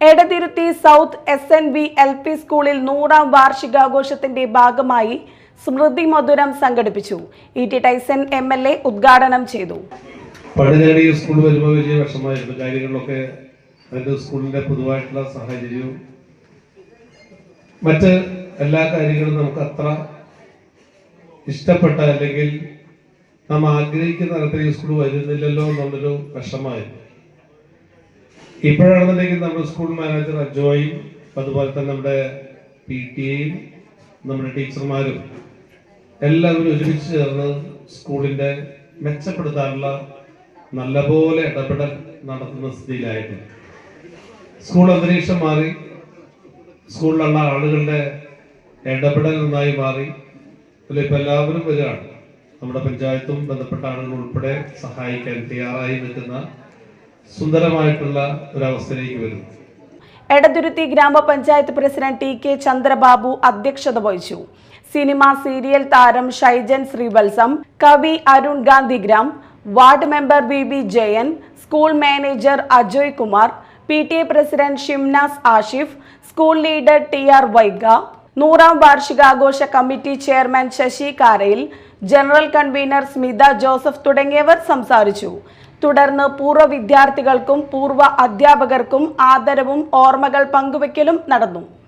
Edathiruthi south S N V L P സ്കൂളിൽ നൂറാം വാർഷികാഘോഷത്തിന്റെ ഭാഗമായി സ്മൃതി മധുരം സംഘടിപ്പിച്ചു. E T Tyson M L A ഉദ്ഘാടനം ചെയ്തു. സ്കൂൾ വലിയ മറ്റ് എല്ലാ കാര്യങ്ങളും നമുക്ക് അത്ര ഇഷ്ടപ്പെട്ട അല്ലെങ്കിൽ നാം ആഗ്രഹിക്കുന്ന തരത്തിൽ ഈ സ്കൂൾ വരുന്നില്ലല്ലോ എന്നുള്ളൊരു വിഷമമായിരുന്നു. ഇപ്പോഴാണെന്നുണ്ടെങ്കിൽ നമ്മുടെ സ്കൂൾ മാനേജർ അജോയും അതുപോലെ തന്നെ നമ്മുടെ പി ടി എയും നമ്മുടെ ടീച്ചർമാരും എല്ലാവരും ഒരുമിച്ച് ചേർന്ന് സ്കൂളിന്റെ മെച്ചപ്പെടുത്താനുള്ള നല്ലപോലെ ഇടപെടൽ നടത്തുന്ന സ്ഥിതിയിലായിരുന്നു. സ്കൂൾ അന്തരീക്ഷം മാറി സ്കൂളിലുള്ള ആളുകളുടെ ഇടപെടൽ നന്നായി മാറി. അതിലിപ്പോൾ എല്ലാവരും വരികയാണ്. നമ്മുടെ പഞ്ചായത്തും ബന്ധപ്പെട്ട ആളുകൾ ഉൾപ്പെടെ സഹായിക്കാൻ തയ്യാറായി നിൽക്കുന്ന സുന്ദരമായിട്ടുള്ള ഒരവസ്ഥയിലേക്ക് വരുന്നു എടതുരുത്തി ഗ്രാമപഞ്ചായത്ത് പ്രസിഡന്റ് ടി കെ ചന്ദ്രബാബു അധ്യക്ഷത വഹിച്ചു. സിനിമ സീരിയൽ താരം ഷൈജൻ ശ്രീവത്സം കവി Arun Gandhigram ward member V B Jayan school manager Ajoy Kumar P T A president Shimnas Ashif school leader T R Vaiga നൂറാം വാർഷികാഘോഷ committee chairman Sasi Karayil general convener Smitha Joseph തുടങ്ങിയവർ സംസാരിച്ചു. തുടർന്ന് പൂർവ വിദ്യാർത്ഥികൾക്കും പൂർവ അധ്യാപകർക്കും ആദരവും ഓർമ്മകൾ പങ്കുവയ്ക്കലും നടന്നു.